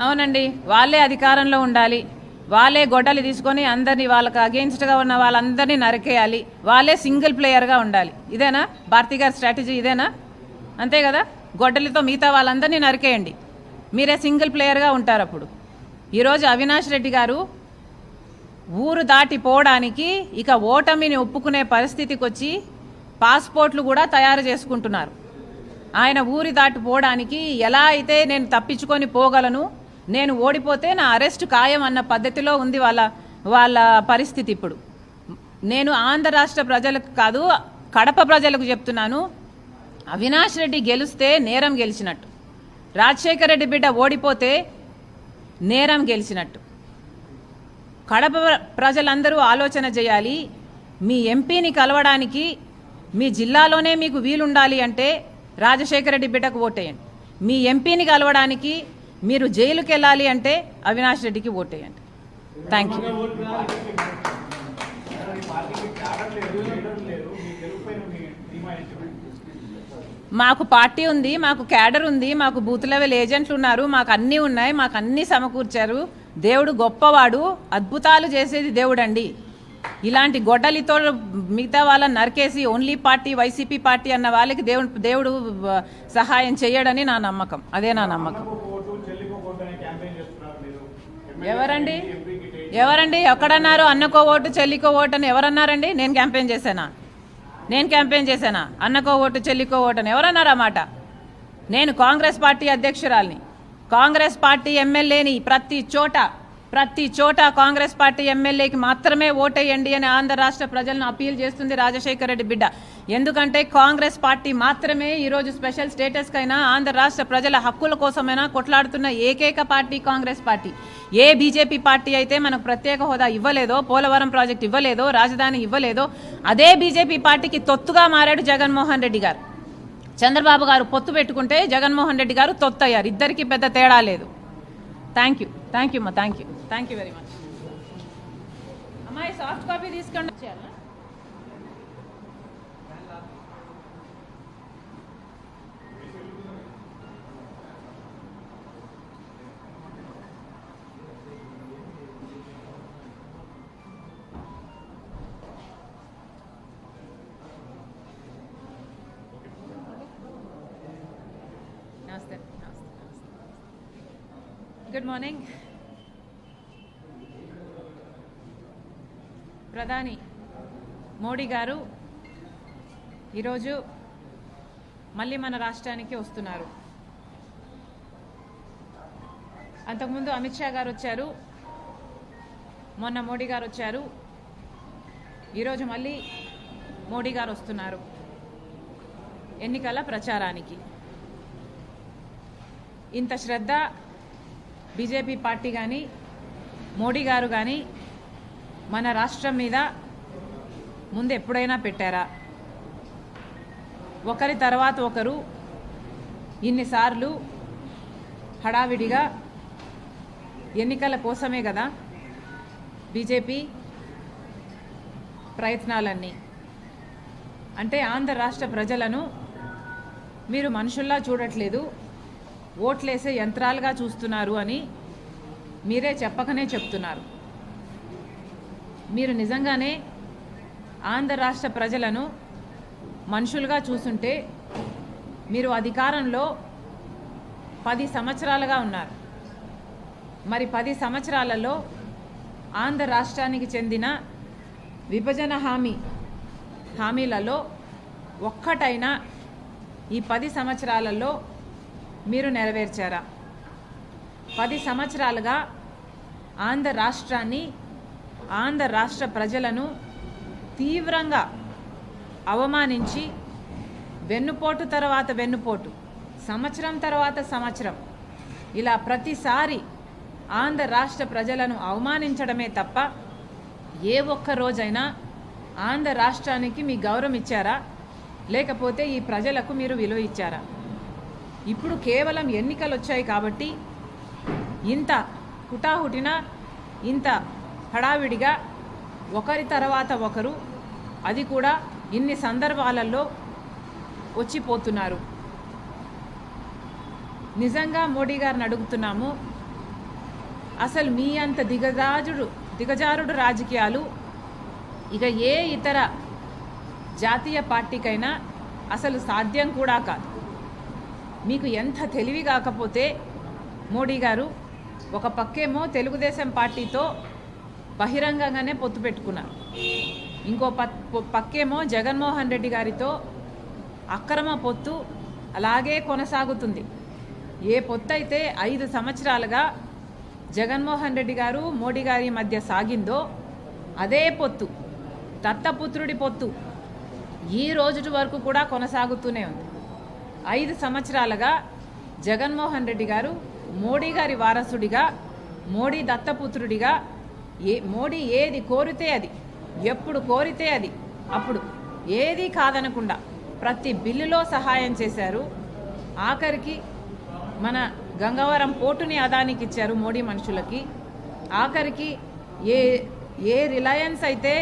అవునండి వాళ్ళే అధికారంలో ఉండాలి. వాళ్ళే గొడ్డలు తీసుకొని అందరినీ వాళ్ళకి అగేన్స్ట్గా ఉన్న వాళ్ళందరినీ నరికేయాలి. వాళ్ళే సింగిల్ ప్లేయర్గా ఉండాలి. ఇదేనా? భారతి గారి స్ట్రాటజీ ఇదేనా? అంతే కదా? గొడ్డలితో మిగతా వాళ్ళందరినీ నరికేయండి. మీరే సింగిల్ ప్లేయర్గా ఉంటారు అప్పుడు. ఈరోజు అవినాష్ రెడ్డి గారు ఊరు దాటిపోవడానికి ఇక ఓటమిని ఒప్పుకునే పరిస్థితికి వచ్చి పాస్పోర్ట్లు కూడా తయారు చేసుకుంటున్నారు. ఆయన ఊరి దాటిపోవడానికి ఎలా అయితే నేను తప్పించుకొని పోగలను నేను ఓడిపోతే నా అరెస్ట్ ఖాయం అన్న పద్ధతిలో ఉంది వాళ్ళ వాళ్ళ పరిస్థితి ఇప్పుడు. నేను ఆంధ్ర రాష్ట్ర ప్రజలకు కాదు కడప ప్రజలకు చెప్తున్నాను అవినాష్ రెడ్డి గెలిస్తే నేరం గెలిచినట్టు. రాజశేఖర రెడ్డి బిడ్డ ఓడిపోతే నేరం గెలిచినట్టు. కడప ప్రజలందరూ ఆలోచన చేయాలి మీ ఎంపీని కలవడానికి మీ జిల్లాలోనే మీకు వీలుండాలి అంటే రాజశేఖర రెడ్డి బిడ్డకు ఓటేయండి. మీ ఎంపీని కలవడానికి మీరు జైలుకి వెళ్ళాలి అంటే అవినాష్ రెడ్డికి ఓటేయండి. థ్యాంక్ యూ మాకు పార్టీ ఉంది మాకు క్యాడర్ ఉంది మాకు బూత్ లెవెల్ ఏజెంట్లు ఉన్నారు మాకు అన్నీ ఉన్నాయి మాకు అన్నీ సమకూర్చారు. దేవుడు గొప్పవాడు అద్భుతాలు చేసేది దేవుడండి. ఇలాంటి గొడ్డలితో మిగతా వాళ్ళని నరికేసి ఓన్లీ పార్టీ వైసీపీ పార్టీ అన్న వాళ్ళకి దేవుడు దేవుడు సహాయం చేయడని నా నమ్మకం. అదే నా నమ్మకం ఓటు చెల్లికో ఓటు అనే క్యాంపెయిన్ చేస్తున్నారు మీరు ఎవరండి? ఎవరండి? ఎక్కడన్నారు? అన్నకో ఓటు చెల్లికో ఓటు అని ఎవరన్నారండి? నేను క్యాంపెయిన్ చేశానా? నేను క్యాంపెయిన్ చేశానా? అన్నకో ఓటు చెల్లికో ఓటు అని ఎవరన్నారు మాట? నేను కాంగ్రెస్ పార్టీ అధ్యక్షురాల్ని. కాంగ్రెస్ పార్టీ ఎమ్మెల్యేని ప్రతి చోట ప్రతి చోట కాంగ్రెస్ పార్టీ ఎమ్మెల్యేకి మాత్రమే ఓటేయండి అని ఆంధ్ర రాష్ట్ర ప్రజలను అప్పీల్ చేస్తుంది రాజశేఖర రెడ్డి బిడ్డ. ఎందుకంటే కాంగ్రెస్ పార్టీ మాత్రమే ఈరోజు స్పెషల్ స్టేటస్కైనా ఆంధ్ర రాష్ట్ర ప్రజల హక్కుల కోసమైనా కొట్లాడుతున్న ఏకైక పార్టీ కాంగ్రెస్ పార్టీ. ఏ బీజేపీ పార్టీ అయితే మనకు ప్రత్యేక హోదా ఇవ్వలేదో పోలవరం ప్రాజెక్ట్ ఇవ్వలేదో రాజధాని ఇవ్వలేదో అదే బీజేపీ పార్టీకి తొత్తుగా మారాడు జగన్మోహన్ రెడ్డి గారు. చంద్రబాబు గారు పొత్తు పెట్టుకుంటే జగన్మోహన్ రెడ్డి గారు తొత్తు అయ్యారు పెద్ద తేడా లేదు. థ్యాంక్ యూ థ్యాంక్ యూ అమ్మా thank you thank you very much అమ్మాయి సాఫ్ట్ కాపీ తీసుకోండి చేయాలి గుడ్ మార్నింగ్ ప్రధాని మోడీ గారు ఈరోజు మళ్ళీ మన రాష్ట్రానికి వస్తున్నారు. అంతకుముందు అమిత్ షా గారు వచ్చారు. మొన్న మోడీ గారు వచ్చారు. ఈరోజు మళ్ళీ మోడీ గారు వస్తున్నారు. ఎన్నికల ప్రచారానికి. ఇంత శ్రద్ధ బీజేపీ పార్టీ కానీ మోడీ గారు కానీ మన రాష్ట్రం మీద ముందు ఎప్పుడైనా పెట్టారా? ఒకరి తర్వాత ఒకరు ఇన్నిసార్లు హడావిడిగా ఎన్నికల కోసమే కదా బీజేపీ ప్రయత్నాలన్నీ. అంటే ఆంధ్ర రాష్ట్ర ప్రజలను మీరు మనుషుల్లా చూడట్లేదు. ఓట్లేసే యంత్రాలుగా చూస్తున్నారు అని మీరే చెప్పకనే చెప్తున్నారు. మీరు నిజంగానే ఆంధ్ర రాష్ట్ర ప్రజలను మనుషులుగా చూసుంటే మీరు అధికారంలో పది సంవత్సరాలుగా ఉన్నారు. మరి పది సంవత్సరాలలో ఆంధ్ర రాష్ట్రానికి చెందిన విభజన హామీ హామీలలో ఒక్కటైనా ఈ పది సంవత్సరాలలో మీరు నెరవేర్చారా? పది సంవత్సరాలుగా ఆంధ్ర రాష్ట్రాన్ని ఆంధ్ర రాష్ట్ర ప్రజలను తీవ్రంగా అవమానించి వెన్నుపోటు తర్వాత వెన్నుపోటు సంవత్సరం తర్వాత సంవత్సరం ఇలా ప్రతిసారి ఆంధ్ర రాష్ట్ర ప్రజలను అవమానించడమే తప్ప ఏ ఒక్క రోజైనా ఆంధ్ర రాష్ట్రానికి మీ గౌరవం ఇచ్చారా? లేకపోతే ఈ ప్రజలకు మీరు విలువ ఇచ్చారా? ఇప్పుడు కేవలం ఎన్నికలు వచ్చాయి కాబట్టి ఇంత హుటాహుటిన ఇంత హడావిడిగా ఒకరి తర్వాత ఒకరు అది కూడా ఇన్ని సందర్భాలలో వచ్చిపోతున్నారు. నిజంగా మోడీ గారిని అడుగుతున్నాము అసలు మీ అంత దిగజాజుడు దిగజారుడు రాజకీయాలు ఇక ఏ ఇతర జాతీయ పార్టీకైనా అసలు సాధ్యం కూడా కాదు. మీకు ఎంత తెలివి కాకపోతే మోడీ గారు ఒక పక్కేమో తెలుగుదేశం పార్టీతో బహిరంగంగానే పొత్తు పెట్టుకున్నారు. ఇంకో పక్కేమో జగన్మోహన్ రెడ్డి గారితో అక్రమ పొత్తు అలాగే కొనసాగుతుంది. ఏ పొత్తు అయితే ఐదు సంవత్సరాలుగా జగన్మోహన్ రెడ్డి గారు మోడీ గారి మధ్య సాగిందో అదే పొత్తు దత్తపుత్రుడి పొత్తు ఈ రోజు వరకు కూడా కొనసాగుతూనే ఉంది. ఐదు సంవత్సరాలుగా జగన్మోహన్ రెడ్డి గారు మోడీ గారి వారసుడిగా మోడీ దత్తపుత్రుడిగా ఏ మోడీ ఏది కోరితే అది ఎప్పుడు కోరితే అది అప్పుడు ఏది కాదనకుండా ప్రతి బిల్లులో సహాయం చేశారు. ఆఖరికి మన గంగవరం పోర్టుని అదానికి ఇచ్చారు మోడీ మనుషులకి. ఆఖరికి ఏ ఏ రిలయన్స్ అయితే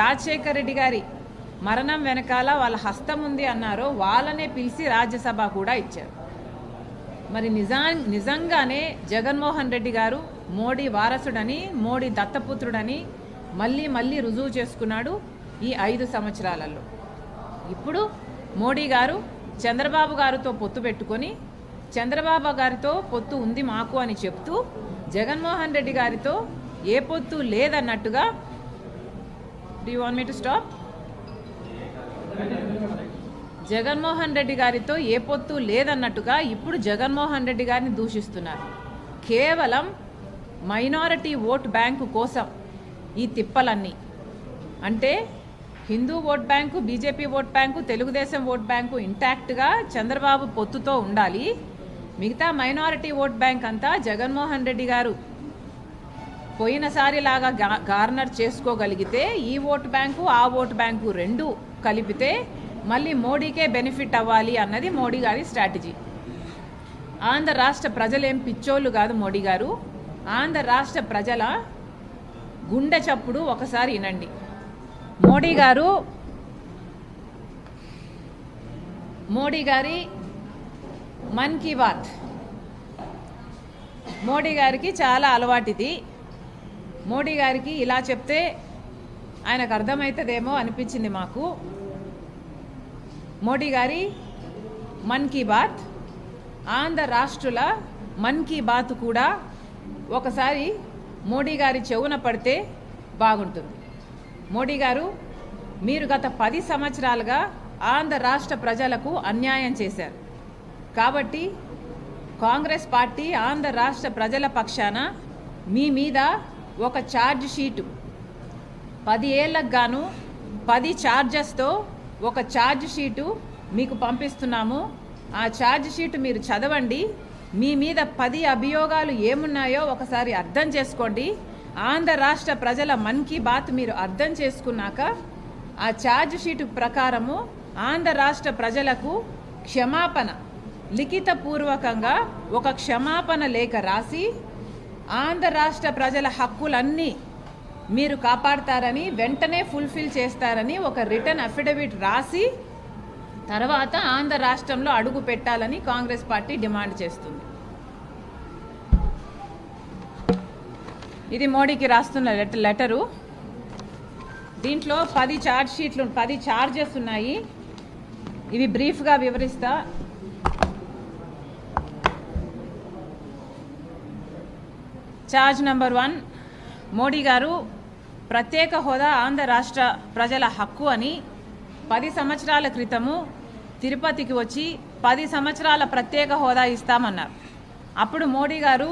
రాజశేఖర్ రెడ్డి గారి మరణం వెనకాల వాళ్ళ హస్తం ఉంది అన్నారో వాళ్ళనే పిలిచి రాజ్యసభ కూడా ఇచ్చారు. మరి నిజా నిజంగానే జగన్మోహన్ రెడ్డి గారు మోడీ వారసుడని మోడీ దత్తపుత్రుడని మళ్ళీ మళ్ళీ రుజువు చేసుకున్నాడు ఈ ఐదు సంవత్సరాలలో. ఇప్పుడు మోడీ గారు చంద్రబాబు గారితో పొత్తు పెట్టుకొని చంద్రబాబు గారితో పొత్తు ఉంది మాకు అని చెప్తూ జగన్మోహన్ రెడ్డి గారితో ఏ పొత్తు లేదన్నట్టుగా do want me to stop Jaganmohan Reddy గారితో ఏ పొత్తు లేదన్నట్టుగా ఇప్పుడు జగన్మోహన్ రెడ్డి గారిని దూషిస్తున్నారు. కేవలం మైనారిటీ ఓట్ బ్యాంకు కోసం ఈ తిప్పలన్నీ. అంటే Hindu vote bank BJP vote bank Telugu Desam vote bank ఇంటాక్ట్గా Chandrababu పొత్తుతో ఉండాలి. మిగతా మైనారిటీ ఓట్ బ్యాంక్ అంతా జగన్మోహన్ రెడ్డి గారు పోయినసారి లాగా గార్నర్ చేసుకోగలిగితే ఈ ఓటు బ్యాంకు ఆ ఓటు బ్యాంకు రెండు కలిపితే మళ్ళీ మోడీకే బెనిఫిట్ అవ్వాలి అన్నది మోడీ గారి స్ట్రాటజీ. ఆంధ్ర రాష్ట్ర ప్రజలేం పిచ్చోళ్ళు కాదు మోడీ గారు. ఆంధ్ర రాష్ట్ర ప్రజల గుండె చప్పుడు ఒకసారి వినండి. మోడీ గారు మోడీ గారి మన్ కీ బాత్. మోడీ గారికి చాలా అలవాటిది. మోడీ గారికి ఇలా చెప్తే ఆయనకు అర్థమవుతుందేమో అనిపించింది మాకు. మోడీ గారి మన్ కీ బాత్ ఆంధ్ర రాష్ట్రుల మన్ కీ బాత్ కూడా ఒకసారి మోడీ గారి చెవున పడితే బాగుంటుంది. మోడీ గారు మీరు గత పది సంవత్సరాలుగా ఆంధ్ర రాష్ట్ర ప్రజలకు అన్యాయం చేశారు. కాబట్టి కాంగ్రెస్ పార్టీ ఆంధ్ర రాష్ట్ర ప్రజల పక్షాన మీ మీద ఒక ఛార్జ్ షీటు పది ఏళ్ళకు గాను పది ఛార్జెస్తో ఒక ఛార్జ్ షీటు మీకు పంపిస్తున్నాము. ఆ ఛార్జ్ షీటు మీరు చదవండి. మీ మీద పది అభియోగాలు ఏమున్నాయో ఒకసారి అర్థం చేసుకోండి. ఆంధ్ర రాష్ట్ర ప్రజల మన్ కీ బాత్ మీరు అర్థం చేసుకున్నాక ఆ ఛార్జ్ షీటు ప్రకారము ఆంధ్ర రాష్ట్ర ప్రజలకు క్షమాపణ లిఖితపూర్వకంగా ఒక క్షమాపణ లేఖ రాసి ఆంధ్ర రాష్ట్ర ప్రజల హక్కులన్నీ మీరు కాపాడతారని వెంటనే ఫుల్ఫిల్ చేస్తారని ఒక రిటర్న్ అఫిడవిట్ రాసి తర్వాత ఆంధ్ర రాష్ట్రంలో అడుగు పెట్టాలని కాంగ్రెస్ పార్టీ డిమాండ్ చేస్తుంది. ఇది మోడీకి రాస్తున్న లెటర్ లెటరు. దీంట్లో పది ఛార్జ్ షీట్లు పది ఛార్జెస్ ఉన్నాయి. ఇవి బ్రీఫ్గా వివరిస్తా. ఛార్జ్ నెంబర్ వన్ మోడీ గారు ప్రత్యేక హోదా ఆంధ్ర రాష్ట్ర ప్రజల హక్కు అని పది సంవత్సరాల క్రితము తిరుపతికి వచ్చి పది సంవత్సరాల ప్రత్యేక హోదా ఇస్తామన్నారు. అప్పుడు మోడీ గారు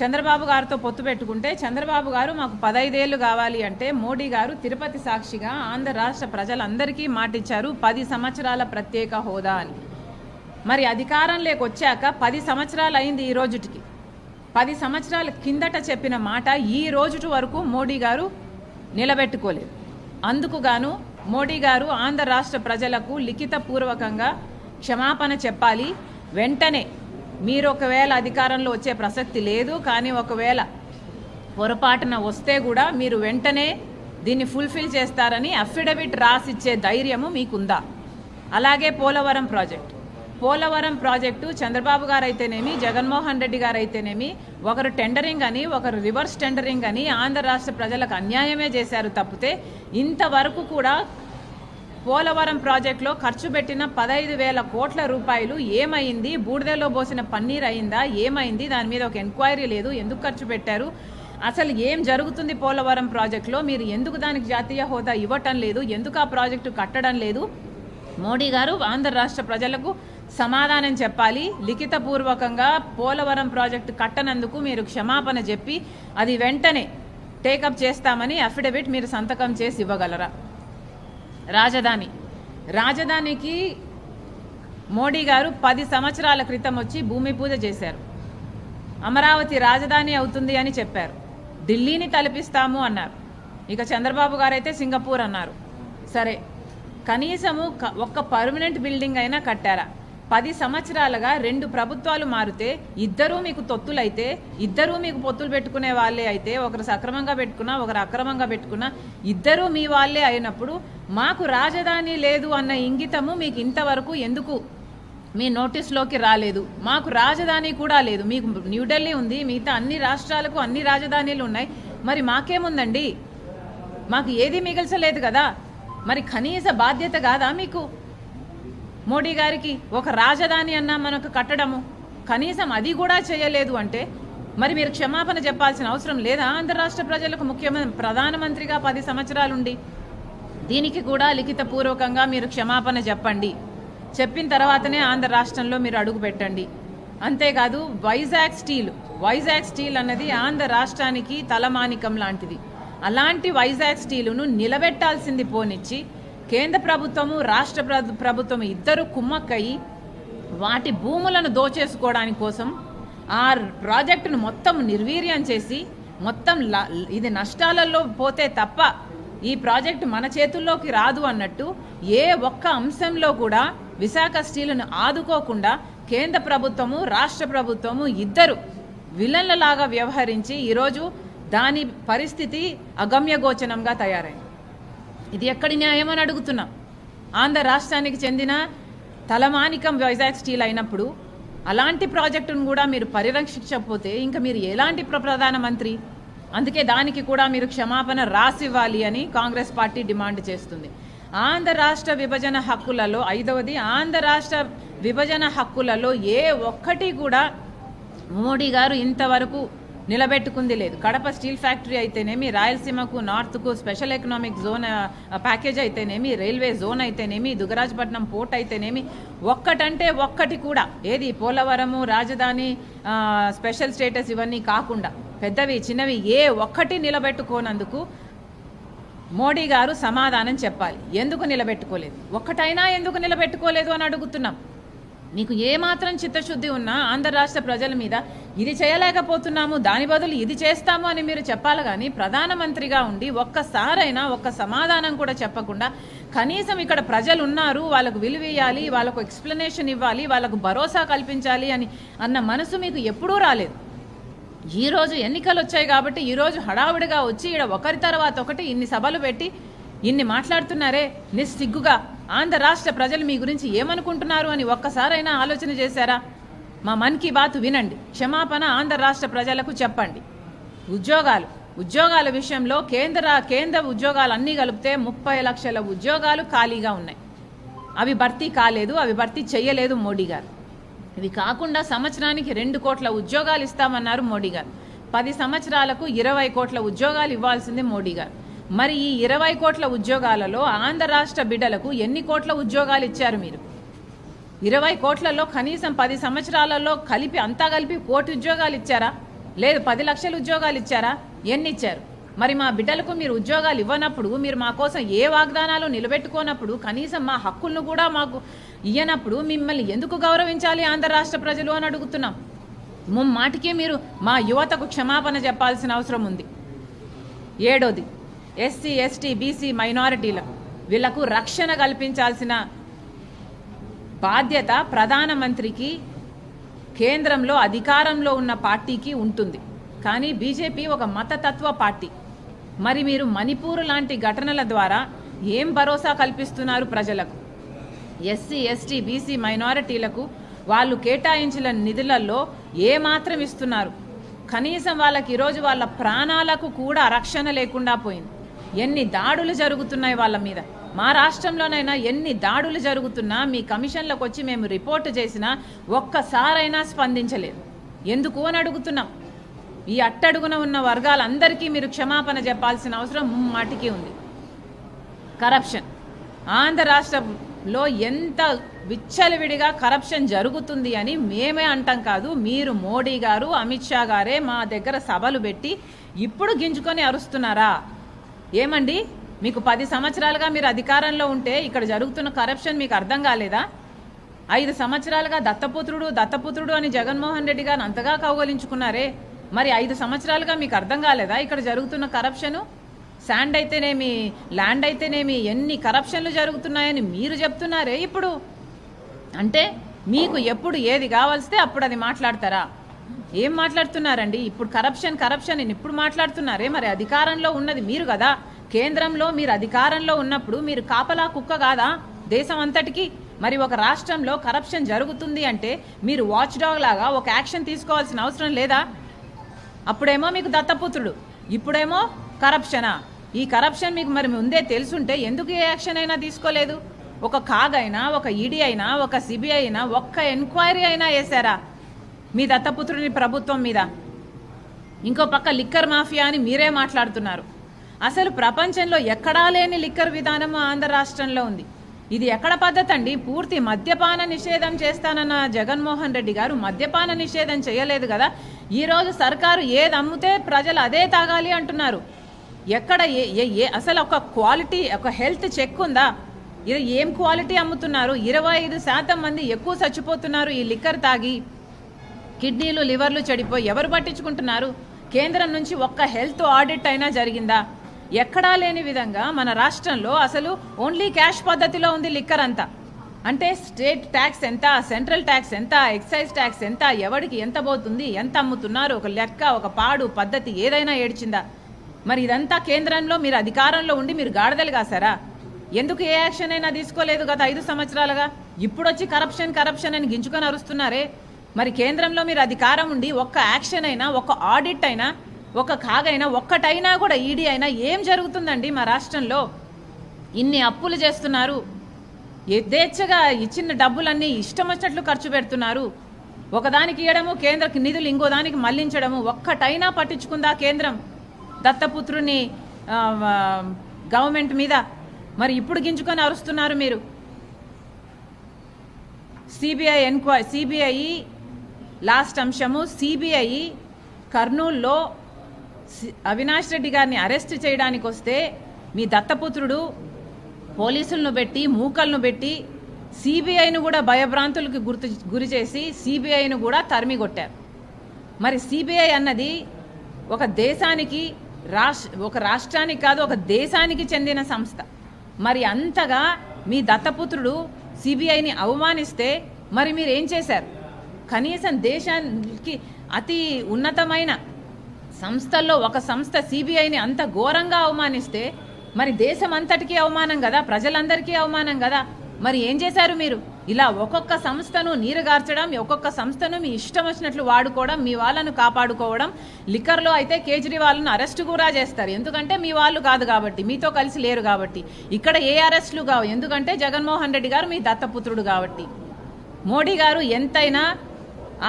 చంద్రబాబు గారితో పొత్తు పెట్టుకుంటే చంద్రబాబు గారు మాకు పదైదేళ్ళు కావాలి అంటే మోడీ గారు తిరుపతి సాక్షిగా ఆంధ్ర రాష్ట్ర ప్రజలందరికీ మాటిచ్చారు పది సంవత్సరాల ప్రత్యేక హోదా అని. మరి అధికారంలోకి వచ్చాక పది సంవత్సరాలు అయింది ఈ రోజుటికి. పది సంవత్సరాల కిందట చెప్పిన మాట ఈ రోజుటి వరకు మోడీ గారు నిలబెట్టుకోలేదు. అందుకు గాను మోడీ గారు ఆంధ్ర రాష్ట్ర ప్రజలకు లిఖితపూర్వకంగా క్షమాపణ చెప్పాలి. వెంటనే మీరు ఒకవేళ అధికారంలో వచ్చే ప్రసక్తి లేదు కానీ ఒకవేళ పొరపాటున వస్తే కూడా మీరు వెంటనే దీన్ని ఫుల్ఫిల్ చేస్తారని అఫిడవిట్ రాసిచ్చే ధైర్యము మీకుందా? అలాగే పోలవరం ప్రాజెక్ట్. పోలవరం ప్రాజెక్టు చంద్రబాబు గారు అయితేనేమి జగన్మోహన్ రెడ్డి గారు అయితేనేమి ఒకరు టెండరింగ్ అని ఒకరు రివర్స్ టెండరింగ్ అని ఆంధ్ర రాష్ట్ర ప్రజలకు అన్యాయమే చేశారు తప్పితే ఇంతవరకు కూడా పోలవరం ప్రాజెక్టులో ఖర్చు పెట్టిన పదహైదు వేల కోట్ల రూపాయలు ఏమైంది? బూడిదలో పోసిన పన్నీర్ అయిందా? ఏమైంది? దాని మీద ఒక ఎంక్వైరీ లేదు. ఎందుకు ఖర్చు పెట్టారు? అసలు ఏం జరుగుతుంది పోలవరం ప్రాజెక్టులో? మీరు ఎందుకు దానికి జాతీయ హోదా ఇవ్వటం లేదు? ఎందుకు ఆ ప్రాజెక్టు కట్టడం లేదు? మోడీ గారు ఆంధ్ర రాష్ట్ర ప్రజలకు సమాధానం చెప్పాలి. లిఖితపూర్వకంగా పోలవరం ప్రాజెక్టు కట్టనందుకు మీరు క్షమాపణ చెప్పి అది వెంటనే టేకప్ చేస్తామని అఫిడవిట్ మీరు సంతకం చేసి ఇవ్వగలరా? రాజధాని. రాజధానికి మోడీ గారు పది సంవత్సరాల క్రితం వచ్చి భూమి పూజ చేశారు. అమరావతి రాజధాని అవుతుంది అని చెప్పారు. ఢిల్లీని తలపిస్తాము అన్నారు. ఇక చంద్రబాబు గారైతే సింగపూర్ అన్నారు. సరే కనీసము ఒక్క పర్మనెంట్ బిల్డింగ్ అయినా కట్టారా? పది సంవత్సరాలుగా రెండు ప్రభుత్వాలు మారితే ఇద్దరూ మీకు తొత్తులైతే ఇద్దరూ మీకు పొత్తులు పెట్టుకునే వాళ్ళే అయితే ఒకరు సక్రమంగా పెట్టుకున్నా ఒకరు అక్రమంగా పెట్టుకున్నా ఇద్దరూ మీ వాళ్ళే అయినప్పుడు మాకు రాజధాని లేదు అన్న ఇంగితము మీకు ఇంతవరకు ఎందుకు? మీ నోటీస్లోకి రాలేదు. మాకు రాజధాని కూడా లేదు. మీకు న్యూఢిల్లీ ఉంది మిగతా అన్ని రాష్ట్రాలకు అన్ని రాజధానీలు ఉన్నాయి. మరి మాకేముందండి? మాకు ఏది మిగల్చలేదు కదా? మరి కనీస బాధ్యత కాదా మీకు? మోడీ గారికి ఒక రాజధాని అన్నా మనకు కట్టడము. కనీసం అది కూడా చేయలేదు అంటే మరి మీరు క్షమాపణ చెప్పాల్సిన అవసరం లేదా? ఆంధ్ర రాష్ట్ర ప్రజలకు ముఖ్యమంత్రి ప్రధానమంత్రిగా పది సంవత్సరాలుండి. దీనికి కూడా లిఖితపూర్వకంగా మీరు క్షమాపణ చెప్పండి. చెప్పిన తర్వాతనే ఆంధ్ర రాష్ట్రంలో మీరు అడుగు పెట్టండి. అంతేకాదు వైజాగ్ స్టీల్ వైజాగ్ స్టీల్ అన్నది ఆంధ్ర రాష్ట్రానికి తలమానికం లాంటిది. అలాంటి వైజాగ్ స్టీలును నిలబెట్టాల్సింది పోనిచ్చి కేంద్ర ప్రభుత్వము రాష్ట్ర ప్రభుత్వం ఇద్దరు కుమ్మక్కయి వాటి భూములను దోచేసుకోవడానికి కోసం ఆ ప్రాజెక్టును మొత్తం నిర్వీర్యం చేసి మొత్తం ల- ఇది నష్టాలలో పోతే తప్ప ఈ ప్రాజెక్టు మన చేతుల్లోకి రాదు అన్నట్టు ఏ ఒక్క అంశంలో కూడా విశాఖ స్టీలును ఆదుకోకుండా కేంద్ర ప్రభుత్వము రాష్ట్ర ప్రభుత్వము ఇద్దరు విలన్లలాగా వ్యవహరించి ఈరోజు దాని పరిస్థితి అగమ్యగోచనంగా తయారైంది. ఇది ఎక్కడి న్యాయం అని అడుగుతున్నా. ఆంధ్ర రాష్ట్రానికి చెందిన తలమానికం వైజాగ్ స్టీల్ అయినప్పుడు అలాంటి ప్రాజెక్టును కూడా మీరు పరిరక్షించకపోతే ఇంకా మీరు ఎలాంటి ప్ర- ప్రధానమంత్రి? అందుకే దానికి కూడా మీరు క్షమాపణ రాసివ్వాలి అని కాంగ్రెస్ పార్టీ డిమాండ్ చేస్తుంది. ఆంధ్ర రాష్ట్ర విభజన హక్కులలో ఐదవది ఆంధ్ర రాష్ట్ర విభజన హక్కులలో ఏ ఒక్కటి కూడా మోడీ గారు ఇంతవరకు నిలబెట్టుకుంది లేదు. కడప స్టీల్ ఫ్యాక్టరీ అయితేనేమి రాయలసీమకు నార్త్కు స్పెషల్ ఎకనామిక్ జోన్ ప్యాకేజ్ అయితేనేమి రైల్వే జోన్ అయితేనేమి దుగరాజపట్నం పోర్ట్ అయితేనేమి ఒక్కటంటే ఒక్కటి కూడా ఏది పోలవరము రాజధాని స్పెషల్ స్టేటస్ ఇవన్నీ కాకుండా పెద్దవి చిన్నవి ఏ ఒక్కటి నిలబెట్టుకోనందుకు మోడీ గారు సమాధానం చెప్పాలి. ఎందుకు నిలబెట్టుకోలేదు? ఒక్కటైనా ఎందుకు నిలబెట్టుకోలేదు అని అడుగుతున్నాం. మీకు ఏమాత్రం చిత్తశుద్ధి ఉన్నా ఆంధ్ర రాష్ట్ర ప్రజల మీద ఇది చేయలేకపోతున్నాము దాని బదులు ఇది చేస్తాము అని మీరు చెప్పాలి కానీ ప్రధానమంత్రిగా ఉండి ఒక్కసారైనా ఒక్క సమాధానం కూడా చెప్పకుండా కనీసం ఇక్కడ ప్రజలు ఉన్నారు వాళ్ళకు విలువేయాలి వాళ్ళకు ఎక్స్ప్లెనేషన్ ఇవ్వాలి వాళ్ళకు భరోసా కల్పించాలి అని అన్న మనసు మీకు ఎప్పుడూ రాలేదు. ఈరోజు ఎన్నికలు వచ్చాయి కాబట్టి ఈరోజు హడావుడిగా వచ్చి ఈడ ఒకరి తర్వాత ఒకటి ఇన్ని సభలు పెట్టి ఇన్ని మాట్లాడుతున్నారే నిస్సిగ్గుగా ఆంధ్ర రాష్ట్ర ప్రజలు మీ గురించి ఏమనుకుంటున్నారు అని ఒక్కసారైనా ఆలోచన చేశారా? మా మన్ కీ బాత్ వినండి. క్షమాపణ ఆంధ్ర రాష్ట్ర ప్రజలకు చెప్పండి. ఉద్యోగాలు. ఉద్యోగాల విషయంలో కేంద్ర కేంద్ర ఉద్యోగాలు అన్నీ కలిపితే ముప్పై లక్షల ఉద్యోగాలు ఖాళీగా ఉన్నాయి. అవి భర్తీ కాలేదు అవి భర్తీ చేయలేదు మోడీ గారు. ఇవి కాకుండా సంవత్సరానికి రెండు కోట్ల ఉద్యోగాలు ఇస్తామన్నారు మోడీ గారు. పది సంవత్సరాలకు ఇరవై కోట్ల ఉద్యోగాలు ఇవ్వాల్సింది మోడీ గారు. మరి ఈ ఇరవై కోట్ల ఉద్యోగాలలో ఆంధ్ర రాష్ట్ర బిడ్డలకు ఎన్ని కోట్ల ఉద్యోగాలు ఇచ్చారు మీరు? ఇరవై కోట్లలో కనీసం పది సంవత్సరాలలో కలిపి అంతా కలిపి కోటి ఉద్యోగాలు ఇచ్చారా? లేదు పది లక్షల ఉద్యోగాలు ఇచ్చారా? ఎన్ని ఇచ్చారు? మరి మా బిడ్డలకు మీరు ఉద్యోగాలు ఇవ్వనప్పుడు మీరు మా కోసం ఏ వాగ్దానాలు నిలబెట్టుకోనప్పుడు కనీసం మా హక్కులను కూడా మాకు ఇయ్యనప్పుడు మిమ్మల్ని ఎందుకు గౌరవించాలి ఆంధ్ర రాష్ట్ర ప్రజలు అని అడుగుతున్నాం. ముమ్మాటికే మీరు మా యువతకు క్షమాపణ చెప్పాల్సిన అవసరం ఉంది. ఏడోది ఎస్సీ ఎస్టీ బీసీ మైనారిటీలకు వీళ్ళకు రక్షణ కల్పించాల్సిన బాధ్యత ప్రధానమంత్రికి కేంద్రంలో అధికారంలో ఉన్న పార్టీకి ఉంటుంది. కానీ బీజేపీ ఒక మతతత్వ పార్టీ. మరి మీరు మణిపూర్ లాంటి ఘటనల ద్వారా ఏం భరోసా కల్పిస్తున్నారు ప్రజలకు? ఎస్సీ ఎస్టీ బీసీ మైనారిటీలకు వాళ్ళు కేటాయించిన నిధులలో ఏమాత్రం ఇస్తున్నారు? కనీసం వాళ్ళకి ఈరోజు వాళ్ళ ప్రాణాలకు కూడా రక్షణ లేకుండా పోయింది. ఎన్ని దాడులు జరుగుతున్నాయి వాళ్ళ మీద? మా రాష్ట్రంలోనైనా ఎన్ని దాడులు జరుగుతున్నా మీ కమిషన్లకు వచ్చి మేము రిపోర్ట్ చేసినా ఒక్కసారైనా స్పందించలేదు. ఎందుకు అని అడుగుతున్నాం. ఈ అట్టడుగున ఉన్న వర్గాలందరికీ మీరు క్షమాపణ చెప్పాల్సిన అవసరం మాటికి ఉంది. కరప్షన్. ఆంధ్ర రాష్ట్రంలో ఎంత విచ్చలవిడిగా కరప్షన్ జరుగుతుంది అని మేమే అంటాం కాదు మీరు మోడీ గారు అమిత్ షా గారే మా దగ్గర సభలు పెట్టి ఇప్పుడు గింజుకొని అరుస్తున్నారా? ఏమండి? మీకు పది సంవత్సరాలుగా మీరు అధికారంలో ఉంటే ఇక్కడ జరుగుతున్న కరప్షన్ మీకు అర్థం కాలేదా? ఐదు సంవత్సరాలుగా దత్తపుత్రుడు దత్తపుత్రుడు అని జగన్మోహన్ రెడ్డి గారు అంతగా కౌగలించుకున్నారే. మరి ఐదు సంవత్సరాలుగా మీకు అర్థం కాలేదా ఇక్కడ జరుగుతున్న కరప్షను శాండ్ అయితేనేమి ల్యాండ్ అయితేనేమి ఎన్ని కరప్షన్లు జరుగుతున్నాయని మీరు చెప్తున్నారే ఇప్పుడు? అంటే మీకు ఎప్పుడు ఏది కావాల్స్తే అప్పుడు అది మాట్లాడతారా? ఏం మాట్లాడుతున్నారండి? ఇప్పుడు కరప్షన్ కరప్షన్ అని ఇప్పుడు మాట్లాడుతున్నారే మరి. అధికారంలో ఉన్నది మీరు కదా. కేంద్రంలో మీరు అధికారంలో ఉన్నప్పుడు మీరు కాపలా కుక్క కాదా? దేశం అంతటికి మరి ఒక రాష్ట్రంలో కరప్షన్ జరుగుతుంది అంటే మీరు వాచ్ డాగ్ లాగా ఒక యాక్షన్ తీసుకోవాల్సిన అవసరం లేదా? అప్పుడేమో మీకు దత్తపుత్రుడు. ఇప్పుడేమో కరప్షనా ఈ కరప్షన్ మీకు మరి ముందే తెలుసుంటే ఎందుకు ఏ యాక్షన్ అయినా తీసుకోలేదు? ఒక కాగ్ అయినా ఒక ఈడీ అయినా ఒక సిబిఐ అయినా ఒక్క ఎంక్వైరీ అయినా వేశారా? మీ దత్తపుత్రుని ప్రభుత్వం మీద. ఇంకో పక్క లిక్కర్ మాఫియా అని మీరే మాట్లాడుతున్నారు. అసలు ప్రపంచంలో ఎక్కడా లేని లిక్కర్ విధానం ఆంధ్ర రాష్ట్రంలో ఉంది. ఇది ఎక్కడ పద్ధతి అండి పూర్తి మద్యపాన నిషేధం చేస్తానన్న జగన్మోహన్ రెడ్డి గారు మద్యపాన నిషేధం చేయలేదు కదా? ఈరోజు సర్కారు ఏది అమ్మితే ప్రజలు అదే తాగాలి అంటున్నారు. ఎక్కడ ఏ ఏ- ఏ అసలు ఒక క్వాలిటీ ఒక హెల్త్ చెక్ ఉందా? ఇది ఏం క్వాలిటీ అమ్ముతున్నారు? ఇరవై ఐదు శాతం మంది ఎక్కువ చచ్చిపోతున్నారు ఈ లిక్కర్ తాగి. కిడ్నీలు లివర్లు చెడిపోయి ఎవరు పట్టించుకుంటున్నారు? కేంద్రం నుంచి ఒక్క హెల్త్ ఆడిట్ అయినా జరిగిందా? ఎక్కడా లేని విధంగా మన రాష్ట్రంలో అసలు ఓన్లీ క్యాష్ పద్ధతిలో ఉంది లిక్కర్ అంతా. అంటే స్టేట్ ట్యాక్స్ ఎంత సెంట్రల్ ట్యాక్స్ ఎంత ఎక్సైజ్ ట్యాక్స్ ఎంత ఎవరికి ఎంత పోతుంది ఎంత అమ్ముతున్నారు ఒక లెక్క ఒక పాడు పద్ధతి ఏదైనా ఏడ్చిందా? మరి ఇదంతా కేంద్రంలో మీరు అధికారంలో ఉండి మీరు గాడిదలు కాసారా ఎందుకు ఏ యాక్షన్ అయినా తీసుకోలేదు గత ఐదు సంవత్సరాలుగా? ఇప్పుడొచ్చి కరప్షన్ కరప్షన్ అని గింజుకొని అరుస్తున్నారే? మరి కేంద్రంలో మీరు అధికారం ఉండి ఒక్క యాక్షన్ అయినా ఒక్క ఆడిట్ అయినా ఒక కాగైనా ఒక్కటైనా కూడా ఈడీ అయినా ఏం జరుగుతుందండి మా రాష్ట్రంలో? ఇన్ని అప్పులు చేస్తున్నారు. యథేచ్ఛగా ఇచ్చిన డబ్బులన్నీ ఇష్టం వచ్చినట్లు ఖర్చు పెడుతున్నారు. ఒకదానికి ఇవ్వడము కేంద్ర నిధులు ఇంకో దానికి మళ్ళించడము ఒక్కటైనా పట్టించుకుందా కేంద్రం? దత్తపుత్రుని గవర్నమెంట్ మీద మరి ఇప్పుడు గింజుకొని అరుస్తున్నారు మీరు. సిబిఐ ఎన్క్వైరీ సిబిఐ లాస్ట్ అంశము సిబిఐ కర్నూల్లో అవినాష్ రెడ్డి గారిని అరెస్ట్ చేయడానికి వస్తే మీ దత్తపుత్రుడు పోలీసులను పెట్టి మూకలను పెట్టి సిబిఐను కూడా భయభ్రాంతులకు గుర్తు గురి చేసి సిబిఐను కూడా తరిమి కొట్టారు. మరి సిబిఐ అన్నది ఒక దేశానికి రాష్ట్ర ఒక రాష్ట్రానికి కాదు ఒక దేశానికి చెందిన సంస్థ. మరి అంతగా మీ దత్తపుత్రుడు సిబిఐని అవమానిస్తే మరి మీరు ఏం చేశారు? కనీసం దేశానికి అతి ఉన్నతమైన సంస్థల్లో ఒక సంస్థ సిబిఐని అంత ఘోరంగా అవమానిస్తే మరి దేశం అంతటికీ అవమానం కదా? ప్రజలందరికీ అవమానం కదా? మరి ఏం చేశారు మీరు? ఇలా ఒక్కొక్క సంస్థను నీరుగార్చడం ఒక్కొక్క సంస్థను మీ ఇష్టం వచ్చినట్లు వాడుకోవడం మీ వాళ్ళను కాపాడుకోవడం లిక్కర్లో అయితే కేజ్రీవాల్ను అరెస్ట్ కూడా చేస్తారు. ఎందుకంటే మీ వాళ్ళు కాదు కాబట్టి మీతో కలిసి లేరు కాబట్టి. ఇక్కడ ఏ అరెస్టులు కావు. ఎందుకంటే జగన్మోహన్ రెడ్డి గారు మీ దత్తపుత్రుడు కాబట్టి. మోడీ గారు ఎంతైనా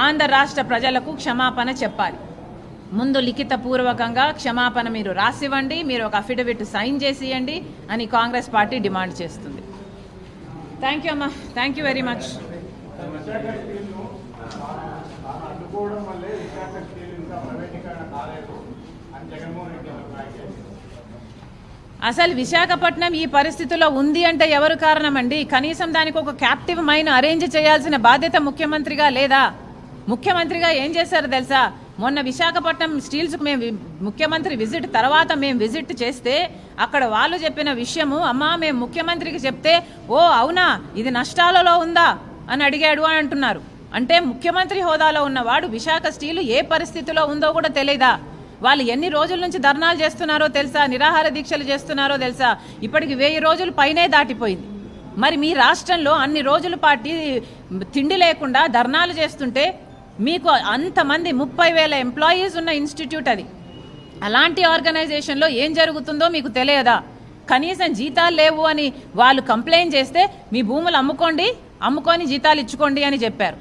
ఆంధ్ర రాష్ట్ర ప్రజలకు క్షమాపణ చెప్పాలి. ముందు లిఖితపూర్వకంగా క్షమాపణ మీరు రాసివ్వండి మీరు ఒక అఫిడవిట్ సైన్ చేసి ఇవ్వండి అని కాంగ్రెస్ పార్టీ డిమాండ్ చేస్తుంది. థ్యాంక్ యూ అమ్మా. Thank you very much. అసలు విశాఖపట్నం ఈ పరిస్థితిలో ఉంది అంటే ఎవరు కారణమండి? కనీసం దానికి ఒక క్యాప్టివ్ మైన్ అరేంజ్ చేయాల్సిన బాధ్యత ముఖ్యమంత్రిగా లేదా? ముఖ్యమంత్రిగా ఏం చేశారు తెలుసా? మొన్న విశాఖపట్నం స్టీల్స్ మేము ముఖ్యమంత్రి విజిట్ తర్వాత మేము విజిట్ చేస్తే అక్కడ వాళ్ళు చెప్పిన విషయము అమ్మా మేము ముఖ్యమంత్రికి చెప్తే ఓ అవునా? ఇది నష్టాలలో ఉందా? అని అడిగాడు అని అంటున్నారు. అంటే ముఖ్యమంత్రి హోదాలో ఉన్నవాడు విశాఖ స్టీలు ఏ పరిస్థితిలో ఉందో కూడా తెలియదా వాళ్ళు ఎన్ని రోజుల నుంచి ధర్నాలు చేస్తున్నారో తెలుసా? నిరాహార దీక్షలు చేస్తున్నారో తెలుసా? ఇప్పటికి వెయ్యి రోజులు పైనే దాటిపోయింది. మరి మీ రాష్ట్రంలో అన్ని రోజుల పాటు తిండి లేకుండా ధర్నాలు చేస్తుంటే మీకు అంతమంది ముప్పై వేల ఎంప్లాయీస్ ఉన్న ఇన్స్టిట్యూట్ అది. అలాంటి ఆర్గనైజేషన్లో ఏం జరుగుతుందో మీకు తెలియదా? కనీసం జీతాలు లేవు అని వాళ్ళు కంప్లైంట్ చేస్తే మీ భూములు అమ్ముకోండి అమ్ముకొని జీతాలు ఇచ్చుకోండి అని చెప్పారు.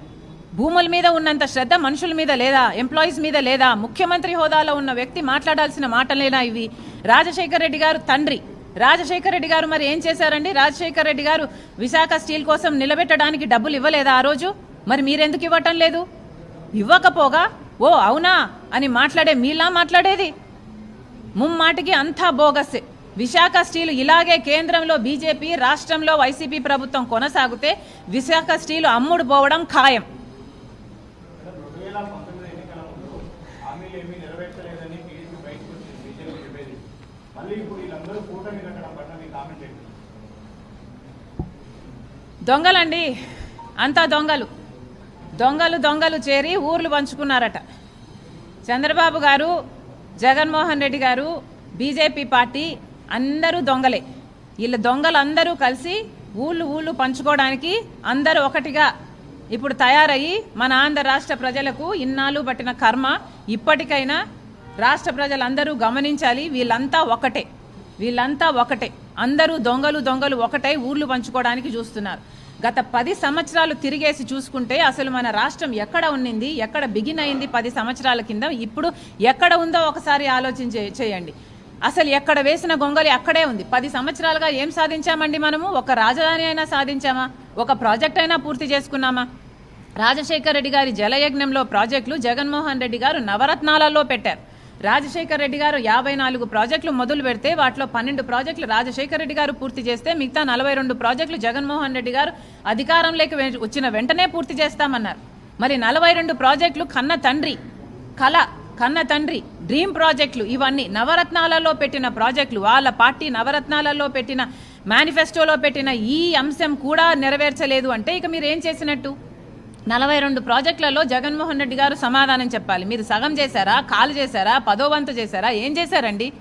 భూముల మీద ఉన్నంత శ్రద్ధ మనుషుల మీద లేదా ఎంప్లాయీస్ మీద లేదా? ముఖ్యమంత్రి హోదాలో ఉన్న వ్యక్తి మాట్లాడాల్సిన మాటలేనా ఇవి? రాజశేఖర్ రెడ్డి గారు తండ్రి. రాజశేఖర్ రెడ్డి గారు మరి ఏం చేశారండి? రాజశేఖర్ రెడ్డి గారు విశాఖ స్టీల్ కోసం నిలబెట్టడానికి డబ్బులు ఇవ్వలేదా ఆ రోజు? మరి మీరెందుకు ఇవ్వటం లేదు? ఇవ్వకపోగా ఓ అవునా అని మాట్లాడే మీలా మాట్లాడేది? ముమ్మాటికి అంతా బోగస్సే విశాఖ స్టీలు ఇలాగే కేంద్రంలో బీజేపీ రాష్ట్రంలో వైసీపీ ప్రభుత్వం కొనసాగితే విశాఖ స్టీలు అమ్ముడు పోవడం ఖాయం. దొంగలండి అంతా దొంగలు. దొంగలు దొంగలు చేరి ఊర్లు పంచుకున్నారట. చంద్రబాబు గారు జగన్మోహన్ రెడ్డి గారు బీజేపీ పార్టీ అందరూ దొంగలే. వీళ్ళ దొంగలందరూ కలిసి ఊళ్ళు ఊళ్ళు పంచుకోవడానికి అందరూ ఒకటిగా ఇప్పుడు తయారయ్యి మన ఆంధ్ర రాష్ట్ర ప్రజలకు ఇన్నాళ్ళు పట్టిన కర్మ ఇప్పటికైనా రాష్ట్ర ప్రజలందరూ గమనించాలి వీళ్ళంతా ఒకటే. వీళ్ళంతా ఒకటే. అందరూ దొంగలు దొంగలు ఒకటై ఊర్లు పంచుకోవడానికి చూస్తున్నారు. గత పది సంవత్సరాలు తిరిగేసి చూసుకుంటే అసలు మన రాష్ట్రం ఎక్కడ ఉన్నింది ఎక్కడ బిగిన్ అయింది పది సంవత్సరాల కింద? ఇప్పుడు ఎక్కడ ఉందో ఒకసారి ఆలోచించే చేయండి. అసలు ఎక్కడ వేసిన గొంగలి అక్కడే ఉంది. పది సంవత్సరాలుగా ఏం సాధించామండి మనము? ఒక రాజధాని అయినా సాధించామా? ఒక ప్రాజెక్ట్ అయినా పూర్తి చేసుకున్నామా? రాజశేఖర రెడ్డి గారి జలయజ్ఞంలో ప్రాజెక్టులు జగన్మోహన్ రెడ్డి గారు నవరత్నాలలో పెట్టారు. రాజశేఖర్ రెడ్డి గారు యాభై నాలుగు ప్రాజెక్టులు మొదలు పెడితే వాటిలో పన్నెండు ప్రాజెక్టులు రాజశేఖర్ రెడ్డి గారు పూర్తి చేస్తే మిగతా నలభై రెండు ప్రాజెక్టులు జగన్మోహన్ రెడ్డి గారు అధికారంలోకి వచ్చిన వెంటనే పూర్తి చేస్తామన్నారు. మరి నలభై రెండు ప్రాజెక్టులు కన్న తండ్రి కళ కన్న తండ్రి డ్రీమ్ ప్రాజెక్టులు ఇవన్నీ నవరత్నాలలో పెట్టిన ప్రాజెక్టులు వాళ్ళ పార్టీ నవరత్నాలలో పెట్టిన మేనిఫెస్టోలో పెట్టిన ఈ అంశం కూడా నెరవేర్చలేదు అంటే ఇక మీరు ఏం చేసినట్టు? నలభై రెండు ప్రాజెక్టులలో జగన్మోహన్ రెడ్డి గారు సమాధానం చెప్పాలి. మీరు సగం చేశారా? కాలు చేశారా? పదో వంతు చేశారా? ఏం చేశారండి?